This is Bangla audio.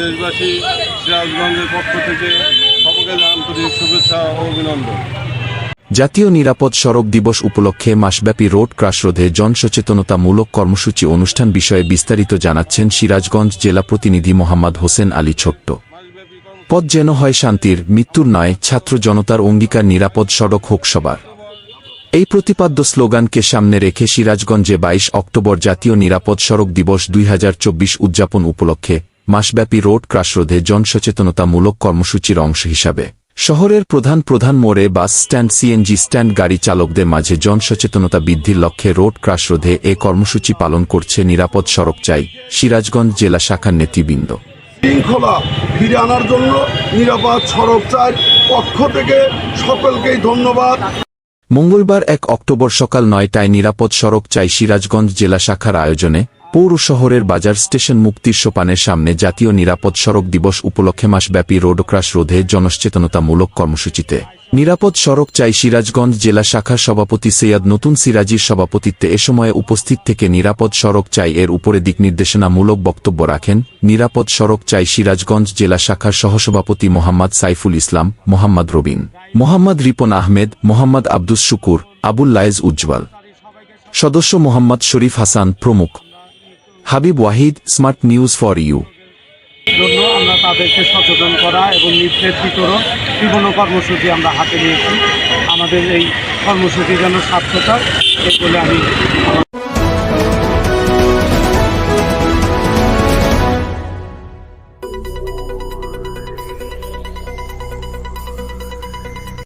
দেশবাসী সিরাজগঞ্জের পক্ষ থেকে সকলকে আন্তরিক শুভেচ্ছা ও অভিনন্দন। জাতীয় নিরাপদ সড়ক দিবস উপলক্ষে মাসব্যাপী রোড ক্রাশ রোধে জনসচেতনতামূলক কর্মসূচি অনুষ্ঠান বিষয়ে বিস্তারিত জানাচ্ছেন সিরাজগঞ্জ জেলা প্রতিনিধি মোহাম্মদ হোসেন আলী ছোট্ট। পথ যেন হয় শান্তির, মৃত্যুর নয়, ছাত্র জনতার অঙ্গীকার নিরাপদ সড়ক হোক সবার। এই প্রতিপাদ্য স্লোগানকে সামনে রেখে সিরাজগঞ্জে বাইশ অক্টোবর জাতীয় নিরাপদ সড়ক দিবস দুই হাজার চব্বিশ উদযাপন উপলক্ষে মাসব্যাপী রোড ক্রাসরোধে জনসচেতনতামূলক কর্মসূচির অংশ হিসাবে। শহরের প্রধান প্রধান মোড়ে বাস স্ট্যান্ড সিএনজি স্ট্যান্ড গাড়ি চালকদের মাঝে জনসচেতনতা বৃদ্ধির লক্ষ্যে রোড ক্রাসরোধে এ কর্মসূচি পালন করছে নিরাপদ সড়ক চাই সিরাজগঞ্জ জেলা শাখার নেতৃবৃন্দ। শৃঙ্খলা ফিরে আনার জন্য নিরাপদ সড়ক চাই পক্ষ থেকে সকলকেই ধন্যবাদ। মঙ্গলবার এক অক্টোবর সকাল নয়টায় নিরাপদ সড়ক চাই সিরাজগঞ্জ জেলা শাখার আয়োজনে পৌর শহরের বাজার স্টেশন মুক্তির সোপানের সামনে জাতীয় নিরাপদ সড়ক দিবস উপলক্ষে মাসব্যাপী রোডক্রাস রোধে জনসচেতনতামূলক কর্মসূচিতে। নিরাপদ সড়ক চাই সিরাজগঞ্জ জেলা শাখার সভাপতি সৈয়দ নতুন সিরাজির সভাপতিত্বে এ সময়ে উপস্থিত থেকে নিরাপদ সড়ক চাই এর উপরে দিক নির্দেশনামূলক বক্তব্য রাখেন। নিরাপদ সড়ক চাই সিরাজগঞ্জ জেলা শাখার সহসভাপতি মোহাম্মদ সাইফুল ইসলাম, মোহাম্মদ রবিন, মোহাম্মদ রিপন আহমেদ, মোহাম্মদ আব্দুস শুকুর, আবুল উজ্জ্বল। সদস্য মোহাম্মদ শরীফ হাসান প্রমুখ। Habib Wahid, smart news for you. জন্য আমরা তাদেরকে সচেতন করা এবং নির্দেশ বিতরণ বিভিন্ন কর্মসূচি আমরা হাতে নিয়েছি। আমাদের এই কর্মসূচি যেন সার্থক এই বলে আমি